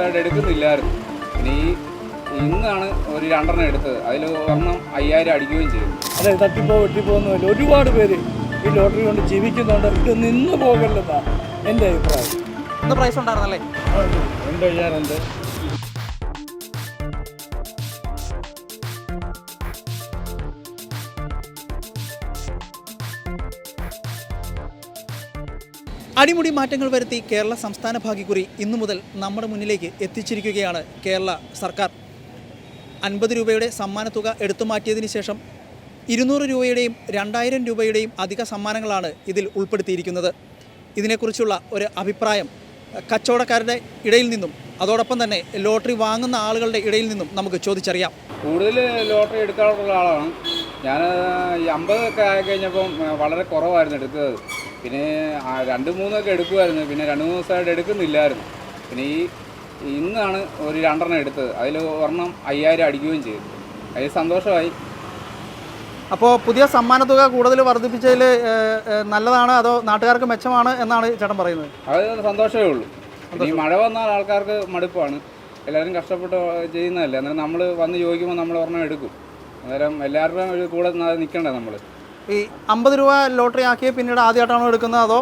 ദിവസമായിട്ട് എടുക്കുന്നില്ലായിരുന്നു. ഇനി ഈ ഇന്നാണ് ഒരു രണ്ടെണ്ണം എടുത്തത്. അതിൽ ഒരെണ്ണം അയ്യായിരം അടിക്കുകയും ചെയ്തു. അതെ തട്ടിപ്പോ വെട്ടിപ്പോകുന്നില്ല ഒരുപാട് പേര് ഈ ലോട്ടറി കൊണ്ട് ജീവിക്കുന്നുണ്ട്. ഇത് നിന്ന് പോകല്ലെന്നാണ് എന്റെ അഭിപ്രായം. ഇന്ന് പ്രൈസ് ഉണ്ടായിരുന്നല്ലേ? രണ്ട് അടിമുടി മാറ്റങ്ങൾ വരുത്തി കേരള സംസ്ഥാന ഭാഗ്യക്കുറി ഇന്നു മുതൽ നമ്മുടെ മുന്നിലേക്ക് എത്തിച്ചിരിക്കുകയാണ് കേരള സർക്കാർ. അൻപത് രൂപയുടെ സമ്മാനത്തുക എടുത്തു മാറ്റിയതിന് ശേഷം ഇരുന്നൂറ് രൂപയുടെയും രണ്ടായിരം രൂപയുടെയും അധിക സമ്മാനങ്ങളാണ് ഇതിൽ ഉൾപ്പെടുത്തിയിരിക്കുന്നത്. ഇതിനെക്കുറിച്ചുള്ള ഒരു അഭിപ്രായം കച്ചവടക്കാരുടെ ഇടയിൽ നിന്നും അതോടൊപ്പം തന്നെ ലോട്ടറി വാങ്ങുന്ന ആളുകളുടെ ഇടയിൽ നിന്നും നമുക്ക് ചോദിച്ചറിയാം. കൂടുതൽ ലോട്ടറി എടുക്കാറുള്ള ആളാണ്. ഞാൻ അമ്പതൊക്കെ ആയി കഴിഞ്ഞപ്പം വളരെ കുറവായിരുന്നു എടുത്തത്. പിന്നെ രണ്ട് മൂന്നൊക്കെ എടുക്കുമായിരുന്നു പിന്നെ രണ്ട് മൂന്ന് ദിവസമായിട്ട് എടുക്കുന്നില്ലായിരുന്നു. പിന്നെ ഈ ഇന്നാണ് ഒരു രണ്ടെണ്ണം എടുത്തത്. അതിൽ ഒരെണ്ണം അയ്യായിരം അടിക്കുകയും ചെയ്തു. അതിൽ സന്തോഷമായി. അപ്പോൾ പുതിയ സമ്മാനത്തുക കൂടുതൽ വർദ്ധിപ്പിച്ചതിൽ നല്ലതാണ് അതോ നാട്ടുകാർക്ക് മെച്ചമാണ് എന്നാണ് ചേട്ടൻ പറയുന്നത്? അത് സന്തോഷമേ ഉള്ളൂ. ഈ മഴ വന്നാൽ ആൾക്കാർക്ക് മടുപ്പാണ്. എല്ലാവരും കഷ്ടപ്പെട്ട് ചെയ്യുന്നതല്ലേ. അന്നേരം നമ്മൾ വന്ന് ചോദിക്കുമ്പോൾ നമ്മൾ ഒരെണ്ണം എടുക്കും. അന്നേരം എല്ലാവരുടെയും ഒരു കൂടെ നിൽക്കണ്ടേ നമ്മൾ ഈ അമ്പത് രൂപ ലോട്ടറി ആക്കിയ പിന്നീട് ആദ്യമായിട്ടാണോ എടുക്കുന്നത് അതോ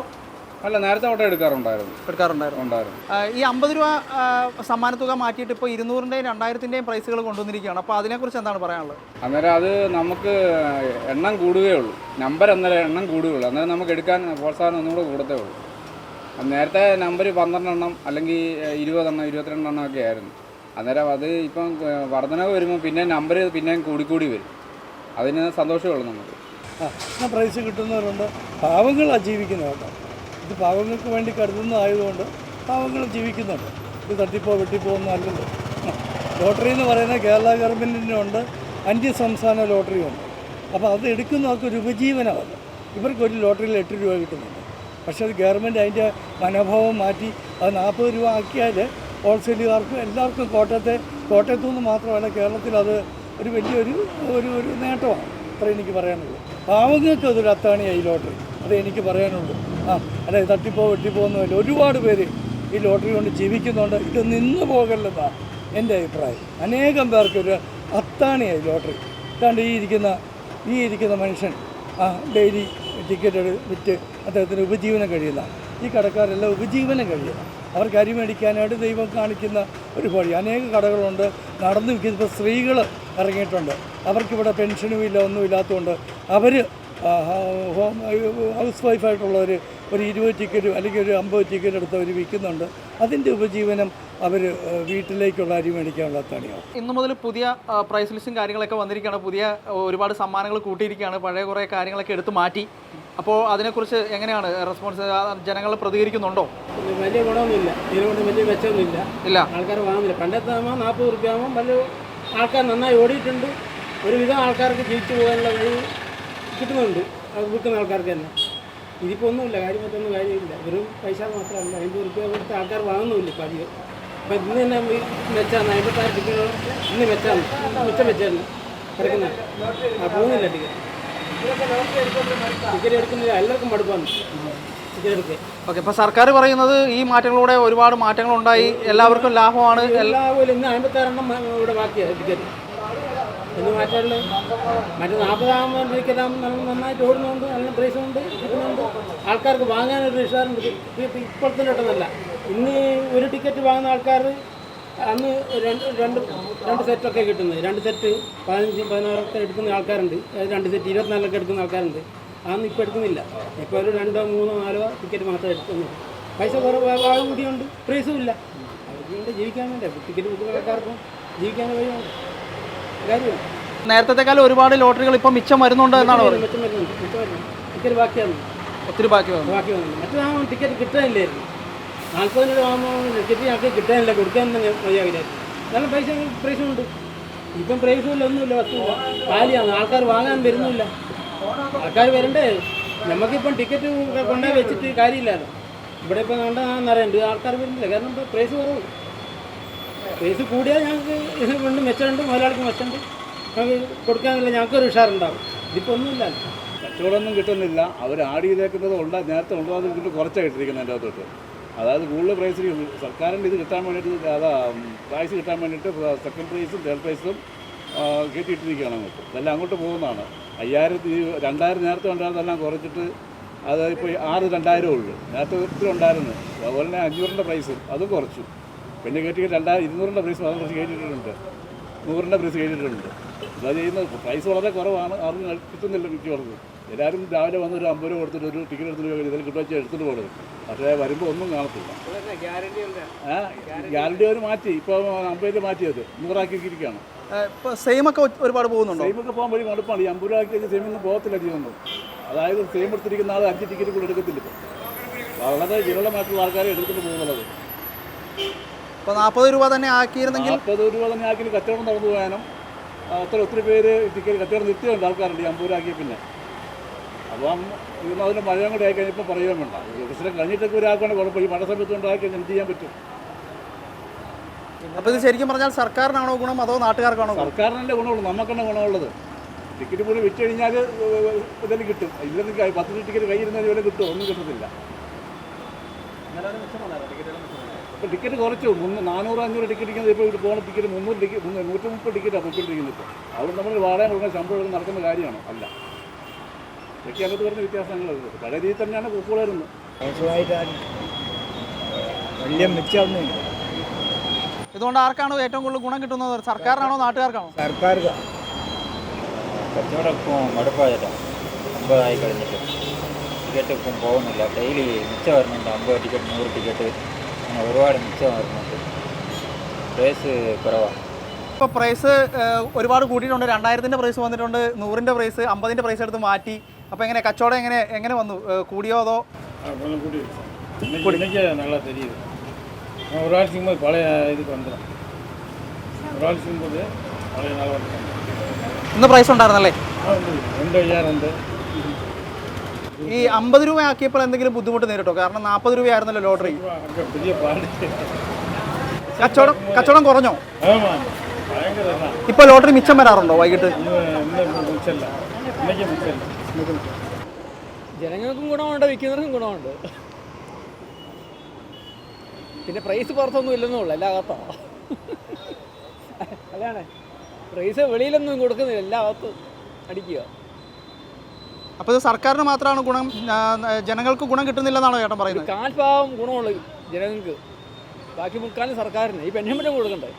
അല്ല നേരത്തെ ഓട്ടം എടുക്കാറുണ്ടായിരുന്നു. എടുക്കാറുണ്ടായിരുന്നു? ഉണ്ടായിരുന്നു. ഈ അമ്പത് രൂപ സമ്മാനത്തുക മാറ്റിയിട്ട് ഇപ്പോൾ ഇരുന്നൂറിന്റെയും രണ്ടായിരത്തിന്റെയും പ്രൈസുകൾ കൊണ്ടുവന്നിരിക്കുകയാണ്. അപ്പോൾ അതിനെക്കുറിച്ച് എന്താണ് പറയാനുള്ളത്? അന്നേരം അത് നമുക്ക് എണ്ണം കൂടുകയുള്ളൂ നമ്പർ അന്നേരം എണ്ണം കൂടുകയുള്ളൂ അന്നേരം നമുക്ക് എടുക്കാൻ പ്രോത്സാഹനം ഒന്നുകൂടെ കൂടത്തേ ഉള്ളൂ. നേരത്തെ നമ്പർ പന്ത്രണ്ടെണ്ണം അല്ലെങ്കിൽ ഇരുപതെണ്ണം ഇരുപത്തിരണ്ടെണ്ണം ഒക്കെ ആയിരുന്നു. അന്നേരം അത് ഇപ്പം വർധനവ് വരുമ്പോൾ പിന്നെ നമ്പർ പിന്നെയും കൂടിക്കൂടി വരും. അതിന് സന്തോഷമേ ഉള്ളൂ നമുക്ക്. ആ പ്രൈസ് കിട്ടുന്നവരുണ്ട്. പാവങ്ങളാണ് ജീവിക്കുന്നവരുണ്ട് ഇത് പാവങ്ങൾക്ക് വേണ്ടി കരുതുന്നതായതുകൊണ്ട് പാവങ്ങൾ ജീവിക്കുന്നുണ്ട്. ഇത് തട്ടിപ്പോ വെട്ടിപ്പോ ഒന്നും അല്ലല്ലോ. ലോട്ടറി എന്ന് പറയുന്നത് കേരള ഗവൺമെന്റിനുണ്ട് അന്യ സംസ്ഥാന ലോട്ടറി ഉണ്ട്. അപ്പോൾ അത് എടുക്കുന്നവർക്ക് ഒരു ഉപജീവനമല്ല ഇവർക്ക് ഒരു ലോട്ടറിയിൽ എട്ട് രൂപ കിട്ടുന്നുണ്ട്. പക്ഷേ അത് ഗവൺമെന്റ് അതിന്റെ മനോഭാവം മാറ്റി അത് നാൽപ്പത് രൂപ ആക്കിയാൽ ഹോൾസെയിലുകാർക്കും എല്ലാവർക്കും കോട്ടയത്തെ കോട്ടയത്തു നിന്ന് മാത്രമല്ല കേരളത്തിൽ അത് ഒരു വലിയൊരു ഒരു ഒരു നേട്ടമാണ്. അത്ര എനിക്ക് പറയാനുള്ളൂ. പാവങ്ങൾക്ക് അതൊരു അത്താണിയായി ഈ ലോട്ടറി. അത് എനിക്ക് പറയാനുള്ളൂ ആ അല്ലെ തട്ടിപ്പോ വെട്ടിപ്പോ ഒന്നുമില്ല ഒരുപാട് പേര് ഈ ലോട്ടറി കൊണ്ട് ജീവിക്കുന്നുണ്ട്. ഇത് നിന്ന് പോകല്ലെന്നാണ് എന്റെ അഭിപ്രായം. അനേകം പേർക്കൊരു അത്താണിയായി ലോട്ടറി. കണ്ട് ഈ ഇരിക്കുന്ന ഈ ഇരിക്കുന്ന മനുഷ്യൻ ആ ഡെയിലി ടിക്കറ്റ് വിറ്റ് അദ്ദേഹത്തിന് ഉപജീവനം കഴിയുന്ന ഈ കടക്കാരെല്ലാം ഉപജീവനം കഴിയുന്ന അവർക്ക് അരി മേടിക്കാനായിട്ട് ദൈവം കാണിക്കുന്ന ഒരു വഴി. അനേക കടകളുണ്ട്. നടന്നു വിൽക്കുന്ന സ്ത്രീകൾ ഇറങ്ങിയിട്ടുണ്ട്. അവർക്കിവിടെ പെൻഷനും ഇല്ല ഒന്നും ഇല്ലാത്തതുകൊണ്ട് അവർ ഹോം ഹൗസ് വൈഫായിട്ടുള്ളവർ ഒരു ഇരുപത് ടിക്കറ്റ് അല്ലെങ്കിൽ ഒരു അമ്പത് ടിക്കറ്റ് എടുത്ത് അവർ വിൽക്കുന്നുണ്ട്. അതിന്റെ ഉപജീവനം അവർ വീട്ടിലേക്കുള്ള അരി മേടിക്കാനുള്ള തണിയാണ്. ഇന്നു മുതൽ പുതിയ പ്രൈസ് ലിസ്റ്റും കാര്യങ്ങളൊക്കെ വന്നിരിക്കുകയാണ്. പുതിയ ഒരുപാട് സമ്മാനങ്ങൾ കൂട്ടിയിരിക്കുകയാണ്. പഴയ കുറേ കാര്യങ്ങളൊക്കെ എടുത്തു മാറ്റി. അപ്പോൾ അതിനെക്കുറിച്ച് എങ്ങനെയാണ് റെസ്പോൺസ് ജനങ്ങൾ പ്രതികരിക്കുന്നുണ്ടോ? വലിയ ഗുണമൊന്നുമില്ല. ഇതിനുകൊണ്ട് വലിയ മെച്ചമൊന്നുമില്ല. ഇല്ല. ആൾക്കാർ വാങ്ങുന്നില്ല പണ്ടത്തെ ആകുമ്പോൾ നാൽപ്പത് റുപ്യ ആകുമ്പോൾ വലിയ ആൾക്കാർ നന്നായി ഓടിയിട്ടുണ്ട്. ഒരുവിധം ആൾക്കാർക്ക് ജീവിച്ചു പോകാനുള്ള കഴിവ് കിട്ടുന്നുണ്ട്. അത് വിൽക്കുന്ന ആൾക്കാർക്ക് തന്നെ. ഇതിപ്പോൾ ഒന്നുമില്ല കാര്യം മറ്റൊന്നും കാര്യമില്ല. വെറും പൈസ മാത്രമല്ല അമ്പത് റുപ്യ കൊടുത്ത് ആൾക്കാർ വാങ്ങുന്നുമില്ല ഇപ്പം അധികം? അപ്പം ഇന്ന് തന്നെ മെച്ചാണ് അമ്പത്താറ് ടിക്കറ്റ് ഇന്ന് മെച്ചാണ് മിച്ചം മെച്ചാണ് കിടക്കുന്നത്. ആ പോകുന്നില്ല ടിക്കറ്റ്. ടിക്കറ്റ് എടുക്കുന്നില്ല എല്ലാവർക്കും മടുപ്പാണ്. ടിക്കറ്റ് എടുക്കുക ഓക്കെ ഇപ്പോൾ സർക്കാർ പറയുന്നത് ഈ മാറ്റങ്ങളിലൂടെ ഒരുപാട് മാറ്റങ്ങളുണ്ടായി. എല്ലാവർക്കും ലാഭമാണ്. എല്ലാവരും ഇന്ന് അമ്പത്താറെണ്ണം ഇവിടെ ബാക്കിയാണ് ടിക്കറ്റ്. എന്ന് മാറ്റാറില്ല മറ്റേ നാൽപ്പതാകുമ്പോൾ ടിക്കറ്റ് നന്നായിട്ട് ഓടുന്നുണ്ട് നല്ല പ്രൈസുണ്ട് കിട്ടുന്നുണ്ട് ആൾക്കാർക്ക് വാങ്ങാനൊരു ഇഷ്ടമുണ്ട് ഇപ്പോഴത്തെ കിട്ടുന്നില്ല ഇന്ന് ഒരു ടിക്കറ്റ് വാങ്ങുന്ന ആൾക്കാർ അന്ന് രണ്ട് രണ്ട് രണ്ട് സെറ്റൊക്കെ കിട്ടുന്നത് രണ്ട് സെറ്റ് പതിനഞ്ച് പതിനാറൊക്കെ എടുക്കുന്ന ആൾക്കാരുണ്ട്. രണ്ട് സെറ്റ് ഇരുപത്തിനാലൊക്കെ എടുക്കുന്ന ആൾക്കാരുണ്ട്. അതൊന്നും ഇപ്പോൾ എടുക്കുന്നില്ല. ഇപ്പോൾ ഒരു രണ്ടോ മൂന്നോ നാലോ ടിക്കറ്റ് മാത്രമേ എടുക്കുന്നുള്ളൂ. പൈസ കുറവ് ആളും കൂടിയുണ്ട് പ്രൈസും ഇല്ല. അവർക്ക് വേണ്ടി ജീവിക്കാൻ വേണ്ടി ടിക്കറ്റ് ബുക്കുന്ന ആൾക്കാർക്കും ജീവിക്കാൻ കഴിയുന്നുണ്ട് കാര്യമില്ല നേരത്തെക്കാളും ഒരുപാട് ലോട്ടറികൾ ഇപ്പം മിച്ചം വരുന്നുണ്ട് എന്നാണ് പറയുന്നത്. ഒത്തിരി ബാക്കി വന്നു. ബാക്കി വന്നു. മറ്റേ ടിക്കറ്റ് കിട്ടാനില്ലായിരുന്നു. നാൽപ്പതിന് രൂപ ആകുമ്പോൾ ടിക്കറ്റ് ഞങ്ങൾക്ക് കിട്ടാനില്ല കൊടുക്കാൻ തന്നെ മതിയാവില്ലായിരുന്നു നല്ല പൈസ പ്രൈസും ഉണ്ട്. ഇപ്പം പ്രൈസും ഇല്ല ഒന്നുമില്ല വസ്തുവില്ല. കാലിയാണ്. ആൾക്കാർ വാങ്ങാൻ വരുന്നില്ല. ആൾക്കാർ വരണ്ടേ? നമുക്കിപ്പം ടിക്കറ്റ് കൊണ്ടേ വെച്ചിട്ട് കാര്യമില്ലല്ലോ ഇവിടെ ഇപ്പം കണ്ടെന്നറിയണ്ട് ആൾക്കാർ വരുന്നില്ല. കാരണം ഇപ്പം പ്രൈസ് കുറവ് പ്രൈസ് കൂടിയാൽ ഞങ്ങൾക്ക് കൊണ്ട് മെച്ചമുണ്ട് മുതലാളിക്ക് മെച്ചമുണ്ട്. ഞങ്ങൾക്ക് കൊടുക്കാനില്ല ഞങ്ങൾക്കൊരു ഉഷാറുണ്ടാവും. ഇതിപ്പോൾ ഒന്നുമില്ല. കച്ചവടമൊന്നും കിട്ടുന്നില്ല. അവർ ആഡ് ചെയ്തേക്കുന്നത് ഉണ്ടാ നേരത്തെ ഉണ്ടോ കിട്ടും കുറച്ചാണ് ഇട്ടിരിക്കുന്നത് എന്റെ അകത്തോട്ട്. അതായത് കൂടുതൽ പ്രൈസിൽ സർക്കാരിന്റെ ഇത് കിട്ടാൻ വേണ്ടിയിട്ട് അതാ പ്രൈസ് കിട്ടാൻ വേണ്ടിയിട്ട് സെക്കൻഡ് പ്രൈസും തേർഡ് പ്രൈസും കയറ്റിയിട്ടിരിക്കുകയാണ് അങ്ങോട്ട്. ഇതെല്ലാം അങ്ങോട്ട് പോകുന്നതാണ്. അയ്യായിരത്തി രണ്ടായിരം നേരത്തെ ഉണ്ടായിരുന്നെല്ലാം കുറച്ചിട്ട് അത് ഇപ്പോൾ ആറ് രണ്ടായിരം ഉള്ളൂ. നേരത്തെ ഒത്തിരി ഉണ്ടായിരുന്നു അതുപോലെ തന്നെ അഞ്ഞൂറിന്റെ പ്രൈസും അതും കുറച്ചു. പിന്നെ കയറ്റി രണ്ടായിരം ഇരുന്നൂറിന്റെ പ്രൈസും അതും കുറച്ച് കയറ്റിയിട്ടുണ്ട്. നൂറിന്റെ പ്രൈസ് കഴിഞ്ഞിട്ടുണ്ട്. ഇതാ ചെയ്യുന്നത് പ്രൈസ് വളരെ കുറവാണ്. ആർക്കും കിട്ടുന്നില്ല മിക്കവർക്കും. എല്ലാവരും രാവിലെ വന്ന് ഒരു അമ്പത് രൂപ കൊടുത്തിട്ട് ഒരു ടിക്കറ്റ് എടുത്തിട്ട് ഇതിൽ കിട്ടുവച്ച് എടുത്തിട്ട് പോകുന്നത് പക്ഷേ വരുമ്പോൾ ഒന്നും കാണത്തില്ല. ഗ്യാരണ്ടി അവർ മാറ്റി. ഇപ്പോൾ അമ്പത് രൂപ മാറ്റിയത് നൂറാക്കിയിരിക്കുകയാണ്. ഇപ്പോൾ സെയിം ഒക്കെ ഒ- ഒരുപാട് പോകുന്നുണ്ടോ? സെയിമൊക്കെ പോകാൻ വഴി മടുപ്പാണ് ഈ അമ്പത് രൂപയ്ക്ക് സെയിമൊന്നും പോകത്തില്ല ജീവനൊന്നും അതായത് സെയിം എടുത്തിരിക്കുന്ന ആൾ അഞ്ച് ടിക്കറ്റ് കൂടെ എടുക്കത്തില്ല വളരെ വിരളമായിട്ടുള്ള ആൾക്കാരെ എടുത്തിട്ട് പോകുന്നുള്ളത്. ഇപ്പോൾ നാൽപ്പത് രൂപ തന്നെ ആക്കിയിരുന്നെങ്കിൽ നാൽപ്പത് രൂപ തന്നെ ആക്കി കച്ചവടം നടന്നു പോകാനും അത്ര ഒത്തിരി പേര് ടിക്കറ്റ് കച്ചവടം നിർത്തിയുണ്ട് ആൾക്കാരുണ്ട് ഈ അമ്പത് രൂപ ആക്കിയ പിന്നെ. അപ്പം ഇന്ന് അതിന് മഴയും കൂടെ ആയി കഴിഞ്ഞപ്പോൾ പറയുകയും വേണ്ട. വികസനം കഴിഞ്ഞിട്ടൊക്കെ ഒരാൾക്കാണ് കുഴപ്പം. ഈ മഴ സമയത്ത് ഉണ്ടാക്കി എന്ത് ചെയ്യാൻ പറ്റും? അപ്പോൾ ഇത് ശരിക്കും പറഞ്ഞാൽ സർക്കാരിനാണോ ഗുണം അതോ നാട്ടുകാർക്കാണോ ഗുണം? സർക്കാരിനല്ലേ ഗുണമുള്ളൂ. നമുക്കെന്നെ ഗുണമുള്ളത്. ടിക്കറ്റ് പോലും വിറ്റ് കഴിഞ്ഞാൽ ഇതിൽ കിട്ടും. ഇല്ലെന്ന് പത്ത് ടിക്കറ്റ് കയ്യിരുന്നാൽ ഇവരെ കിട്ടും ഒന്നും കിട്ടത്തില്ല. ഇപ്പോൾ ടിക്കറ്റ് കുറച്ചു. മുന്നൂ നാനൂറ് അഞ്ഞൂറ് ടിക്കറ്റ് ഇരിക്കുന്നത് ഇപ്പോൾ ഇവിടെ പോകുന്ന ടിക്കറ്റ് മുന്നൂറ് ടിക്കറ്റ് മുന്നൂറ് നൂറ്റി മുപ്പത് ടിക്കറ്റാണ് പൊയ്ക്കൊണ്ടിരിക്കുന്നത് ഇപ്പോൾ അതുകൊണ്ട് നമ്മൾ വാടക കൊടുക്കുന്ന ശമ്പളം നടക്കുന്ന കാര്യമാണ്. അല്ല. ഇതൊക്കെ അകത്ത് വരുന്ന വ്യത്യാസങ്ങൾ പഴയ രീതിയിൽ തന്നെയാണ് കുക്കുകൾ വരുന്നത്. വലിയ മിച്ചമൊന്നുമില്ല ഇതുകൊണ്ട് ആർക്കാണോ ഏറ്റവും കൂടുതൽ ഗുണം കിട്ടുന്നത്? സർക്കാരിനാണോ നാട്ടുകാർക്കാണോ? സർക്കാർക്ക്. കച്ചവടം ഇപ്പോൾ മടുപ്പായിട്ടാ. അമ്പതായി കഴിഞ്ഞിട്ട്. ടിക്കറ്റ് ഇപ്പം പോകുന്നില്ല. ഡെയിലി മിച്ചം വരുന്നുണ്ട്. അമ്പത് ടിക്കറ്റ് നൂറ് ടിക്കറ്റ്. ഒരുപാട് മിച്ചം വരുന്നുണ്ട് പ്രൈസ് കുറവാണ് ഇപ്പോൾ പ്രൈസ് ഏഹ്, ഒരുപാട് കൂട്ടിയിട്ടുണ്ട് രണ്ടായിരത്തിൻ്റെ പ്രൈസ് വന്നിട്ടുണ്ട് നൂറിൻ്റെ പ്രൈസ് അമ്പതിൻ്റെ പ്രൈസ് എടുത്ത് മാറ്റി അപ്പോൾ എങ്ങനെ കച്ചവടം എങ്ങനെ എങ്ങനെ വന്നു ഏഹ്, കൂടിയോ അതോ இன்னைக்கு இன்னைக்கே நல்லா தெரியுது நான் ஒரு ஆள் சிங்கும்போது பழைய இதுக்கு வந்துடும் ஒரு ஆள் சிங்கும்போது பழைய நாள் வந்துடும் ഇന്ന് പ്രൈസ് ഉണ്ടായിരുന്നല്ലേ ரெண்டு ஐயாயிரம் வந்து ഈ അമ്പത് രൂപയാക്കിയപ്പോൾ എന്തെങ്കിലും ബുദ്ധിമുട്ട് നേരിട്ടോ? കാരണം നാൽപ്പത് രൂപയായിരുന്നല്ലോ ലോട്ടറി. കച്ചവടം കച്ചവടം കുറഞ്ഞോ? ഇപ്പൊ ലോട്ടറി മിച്ചം വരാറുണ്ടോ വൈകിട്ട്? ജനങ്ങൾക്കും ഗുണമുണ്ട് വിൽക്കുന്നവർക്കും ഗുണമുണ്ട്. പിന്നെ പ്രൈസ് പുറത്തൊന്നും ഇല്ലെന്നേ ഉള്ളൂ എല്ലാ കത്തോ അതാണ്. പ്രൈസ് വെളിയിലൊന്നും കൊടുക്കുന്നില്ല എല്ലാ കത്തും അടിക്കുക. അപ്പോൾ ഇത് സർക്കാരിന് മാത്രമാണ് ഗുണം ജനങ്ങൾക്ക് ഗുണം കിട്ടുന്നില്ലെന്നാണോ ചേട്ടൻ പറയുന്നത്? കാൽഭാഗം ഗുണമുള്ളത് ജനങ്ങൾക്ക് ബാക്കി മുക്കാലും സർക്കാരിന്. ഈ പെൻഷൻ പറ്റും കൊടുക്കണ്ടേ?